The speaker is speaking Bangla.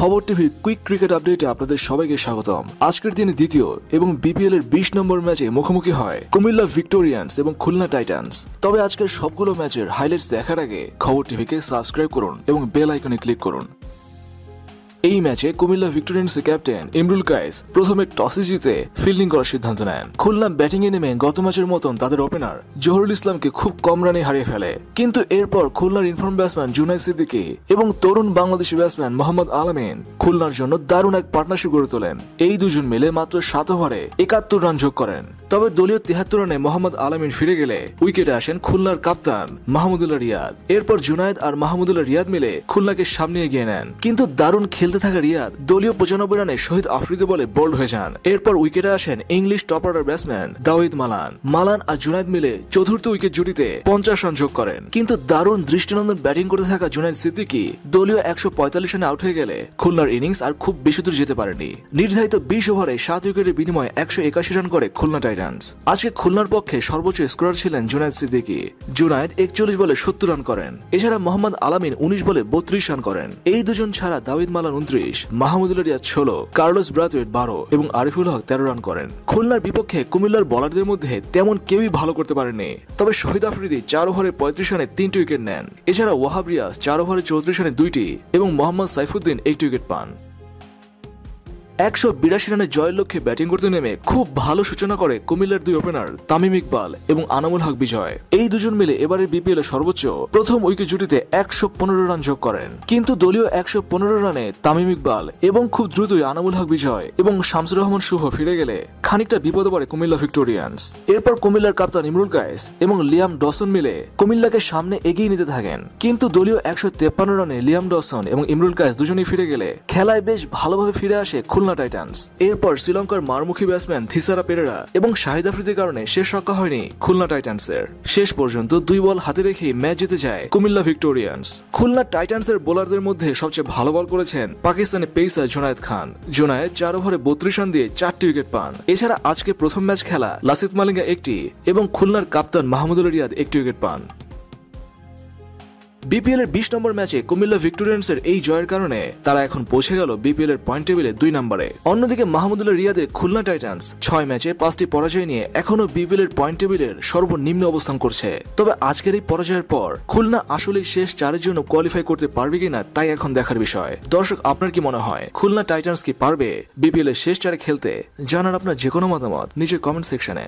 খবর টিভি কুইক ক্রিকেট আপডেটে আপনাদের সবাইকে স্বাগতম। আজকের দিনে দ্বিতীয় এবং বিপিএল এর বিশ নম্বর ম্যাচে মুখোমুখি হয় কুমিল্লা ভিক্টোরিয়ান্স এবং খুলনা টাইটান্স। তবে আজকের সবগুলো ম্যাচের হাইলাইটস দেখার আগে খবর টিভিকে সাবস্ক্রাইব করুন এবং বেল আইকনে ক্লিক করুন। এই ম্যাচে কুমিল্লা ভিক্টোরিয়ান্সের ক্যাপ্টেন ইমরুল কায়েস প্রথমে টসে জিতে ফিল্ডিং করার সিদ্ধান্ত নেন। খুলনা ব্যাটিং এ নেমে গত ম্যাচের মতন তাদের ওপেনার জহরুল ইসলামকে খুব কম রানে হারিয়ে ফেলে। কিন্তু এরপর খুলনার ইনফর্ম ব্যাটসম্যান জুনাই সিদ্দিকি এবং তরুণ বাংলাদেশি ব্যাটসম্যান মোহাম্মদ আলমিন খুলনার জন্য দারুণ এক পার্টনারশিপ গড়ে তোলেন। এই দুজন মিলে মাত্র সাত ওভারে একাত্তর রান যোগ করেন। তবে দলীয় তিহাত্তর রানে মোহাম্মদ আলমিন ফিরে গেলে উইকেটে আসেন খুলনার কাপ্তান মাহমুদুল্লাহ রিয়াদ। এরপর জুনায়েদ আর মাহমুদুল্লাহ রিয়াদ মিলে খুলনাকে সামনে এগিয়ে নেন। কিন্তু দারুণ খেলতে থাকা রিয়াদ দলীয় পঁচানব্বই রানে শহীদ আফ্রিদি বলে বোল্ড হয়ে যান। এরপর উইকেটে আসেন English top order batsman Dawid Malan. Malan আর জুনায়েদ মিলে চতুর্থ উইকেট জুটিতে পঞ্চাশ রান যোগ করেন। কিন্তু দারুণ দৃষ্টিনন্দন ব্যাটিং করতে থাকা জুনায়েদ সিদ্দিকি দলীয় একশো পঁয়তাল্লিশ রানে আউট হয়ে গেলে খুলনার ইনিংস আর খুব বেশি দূর যেতে পারেনি। নির্ধারিত বিশ ওভারে সাত উইকেটের বিনিময়ে একশো একাশি রান করে খুলনা টাইটান্স। আজকে খুলনার পক্ষে সর্বোচ্চ স্কোরার ছিলেন জুনায়েদ সিদ্দিকি। জুনায়েদ একচল্লিশ বলে সত্তর রান করেন। এছাড়া মোহাম্মদ আলামিন উনিশ বলে বত্রিশ রান করেন। এই দুজন ছাড়া দাউদ মালান উনত্রিশ মাহমুদুল রিয়াদ ষোলো, কার্লোস ব্রাথওয়েট বারো এবং আরিফুল হক তেরো রান করেন। খুলনার বিপক্ষে কুমিল্লার বলারদের মধ্যে তেমন কেউই ভালো করতে পারেনি তবে শহীদ আফ্রিদি চার ওভারে পঁয়ত্রিশ রানে তিনটি উইকেট নেন। এছাড়া ওয়াহাব রিয়াজ চার ওভারে চৌত্রিশ রানে দুইটি এবং মোহাম্মদ সাইফুদ্দিন একটি উইকেট পান। একশো বিরাশি রানের জয়ের লক্ষ্যে ব্যাটিং করতে নেমে খুব ভালো সূচনা করে কুমিল্লার দুই ওপেনার তামিম ইকবাল এবং আনামুল হক বিজয়। এই দুজন মিলে এবারের বিপিএল সর্বোচ্চ প্রথম উইকেট জুটিতে একশো পনেরো রান যোগ করেন। কিন্তু দলীয় একশো পনেরো রানে তামিম ইকবাল এবং খুব দ্রুতই আনামুল হক বিজয় এবং শামসুর রহমান শুভ ফিরে গেলে খানিকটা বিপদে পড়ে কুমিল্লা ভিক্টোরিয়ান্স। এরপর কুমিল্লার কাপ্তান ইমরুল গায়েস এবং লিয়াম ডসন মিলে কুমিল্লাকে সামনে এগিয়ে নিতে থাকেন। কিন্তু দলীয় একশো তেপ্পান্ন রানে লিয়াম ডসন এবং ইমরুল গায়েস দুজনেই ফিরে গেলে খেলায় বেশ ভালোভাবে ফিরে আসে খুলনা টাইটান্স। এরপর শ্রীলঙ্কার মারমুখী ব্যাটসম্যান থিসারা পেরেরা এবং শাহিদ আফ্রিদির কারণে শেষ রক্ষা হয়নি খুলনা টাইটান্সের। শেষ পর্যন্ত দুই বল হাতে রেখে ম্যাচ জিতে যায় কুমিল্লা ভিক্টোরিয়ান্স। খুলনা টাইটান্সের বোলারদের মধ্যে সবচেয়ে ভালো বল করেছেন পাকিস্তানের পেসার জোনায়েদ খান। জোনায়েদ চার ওভারে বত্রিশ রান দিয়ে চারটি উইকেট পান। এছাড়া আজকে প্রথম ম্যাচ খেলা লাসিত মালিঙ্গা একটি এবং খুলনার কাপ্তান মাহমুদুল রিয়াদ একটি উইকেট পান। বিপিএল এর বিশ নম্বর ম্যাচে কুমিল্লা ভিক্টোরিয়ান্সের এই জয়ের কারণে তারা এখন পৌঁছে গেল বিপিএল এর পয়েন্ট টেবিলে দুই নম্বরে। অন্যদিকে মাহমুদুল্লাহ রিয়াদের খুলনা টাইটান্স ছয় ম্যাচে পাঁচটি পরাজয় নিয়ে এখনও বিপিএল এর পয়েন্ট টেবিলের সর্বনিম্ন অবস্থান করছে। তবে আজকের এই পরাজয়ের পর খুলনা আসলে শেষ চারের জন্য কোয়ালিফাই করতে পারবে কিনা তাই এখন দেখার বিষয়। দর্শক, আপনার কি মনে হয়, খুলনা টাইটান্স কি পারবে? বিপিএল এর শেষ চারে খেলতে জানার আপনার যে কোনো মতামত নিচের কমেন্ট সেকশনে